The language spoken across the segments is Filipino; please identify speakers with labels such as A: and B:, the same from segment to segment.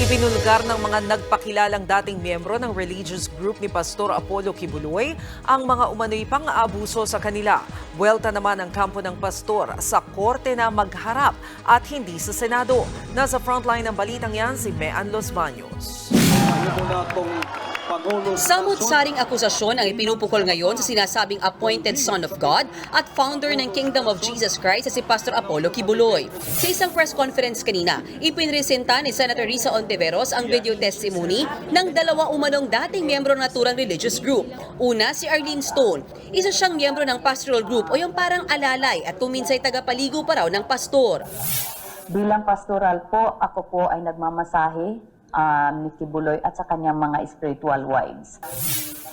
A: Ibinulgar ng mga nagpakilalang dating miyembro ng religious group ni Pastor Apollo Kibuloy ang mga umano'y pang-aabuso sa kanila. Buwelta naman ang kampo ng pastor sa korte na magharap at hindi sa Senado. Nasa frontline ng balitang yan si Mean Los Baños.
B: Ano po na itong Pangulo
C: Samot-saring akusasyon ang ipinupukol ngayon sa sinasabing appointed son of God at founder ng Kingdom of Jesus Christ sa si Pastor Apollo Kibuloy. Sa isang press conference kanina, ipinresenta ni Senator Risa Ontiveros ang video testimony ng dalawa umanong dating miyembro ng naturang religious group. Una, si Arlene Stone. Isa siyang miyembro ng pastoral group o yung parang alalay at kuminsay tagapaligo pa raw ng pastor.
D: Bilang pastoral po, ako po ay nagmamasahe um, ni Kibuloy at sa kanyang mga spiritual wives.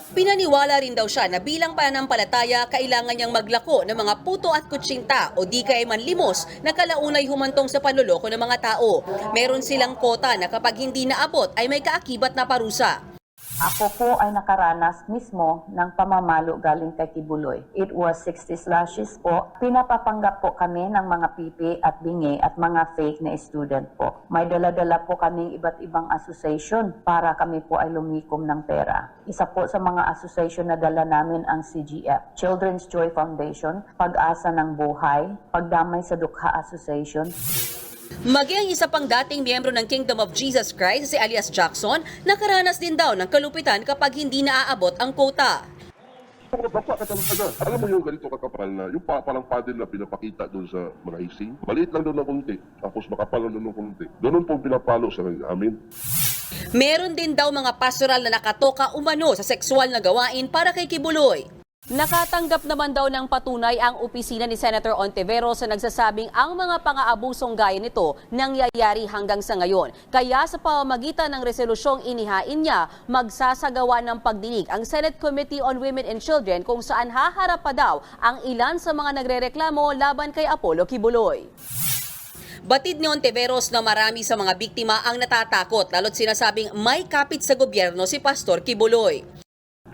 C: Pinaniwala rin daw siya na bilang pananampalataya, kailangan niyang maglako ng mga puto at kutsinta o di kaya man limos na kalaunay humantong sa panloloko ng mga tao. Meron silang kota na kapag hindi naabot ay may kaakibat na parusa.
D: Ako po ay nakaranas mismo ng pamamalo galing kay Kibuloy. It was 60 slashes po. Pinapapanggap po kami ng mga pipi at bingi at mga fake na student po. May dala-dala po kaming iba't ibang association para kami po ay lumikom ng pera. Isa po sa mga association na dala namin ang CGF, Children's Joy Foundation, Pag-asa ng Buhay, Pagdamay sa Dukha Association,
C: Maging isa pang dating miyembro ng Kingdom of Jesus Christ, si alias Jackson, nakaranas din daw ng kalupitan kapag hindi naaabot ang kota.
E: Mga bapa ka talaga. Alam mo yung ganito kakapal na, yung pa, parang paddle na pinapakita doon sa mga ising. Maliit lang doon ng konti, tapos makapal lang doon ng konti. Doon po pinapalo sa amin.
C: Meron din daw mga pastoral na nakatoka umano sa sexual na gawain para kay Kibuloy. Nakatanggap naman daw ng patunay ang opisina ni Senator Ontiveros sa nagsasabing ang mga pang-aabusong gaya nito nangyayari hanggang sa ngayon. Kaya sa pamamagitan ng resolusyong inihain niya, magsasagawa ng pagdinig ang Senate Committee on Women and Children kung saan haharap pa daw ang ilan sa mga nagrereklamo laban kay Apollo Kibuloy. Batid ni Ontiveros na marami sa mga biktima ang natatakot lalo't sinasabing may kapit sa gobyerno si Pastor Kibuloy.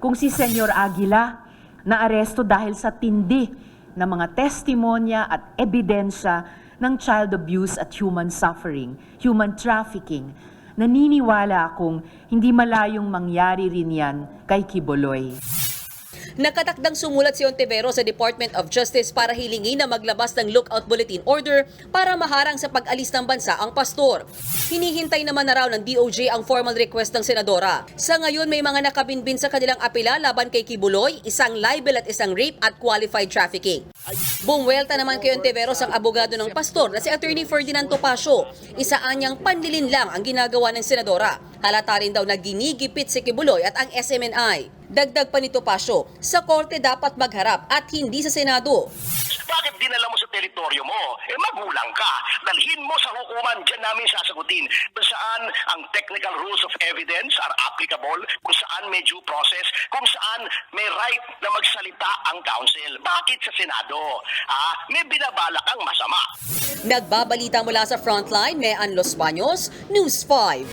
F: kung si Senyor Aguila na aresto dahil sa tindi ng mga testimonya at ebidensya ng child abuse at human suffering, human trafficking, naniniwala akong hindi malayong mangyari rin yan kay Kiboloy.
C: Nakatakdang sumulat si Ontiveros sa Department of Justice para hilingin na maglabas ng lookout bulletin order para maharang sa pag-alis ng bansa ang pastor. Hinihintay naman na raw ng DOJ ang formal request ng senadora. Sa ngayon may mga nakabinbin sa kanilang apela laban kay Kibuloy, isang libel at isang rape at qualified trafficking. Bumwelta naman kay Ontiveros ang abogado ng pastor na si Attorney Ferdinand Topacio. Isaan niyang panlilin lang ang ginagawa ng senadora. Halata rin daw na ginigipit si Kibuloy at ang SMNI. Dagdag pa ni Topacio, sa korte dapat magharap at hindi sa Senado.
G: Bakit dinala mo sa teritoryo mo? Eh magulang ka. Dalhin mo sa hukuman, dyan namin sasagutin. Kung saan ang technical rules of evidence are applicable, kung saan may due process, kung saan may right na magsalita ang counsel. Bakit sa Senado? Ah, may binabala kang masama.
C: Nagbabalita mula sa Frontline, Mean Los Baños, News 5.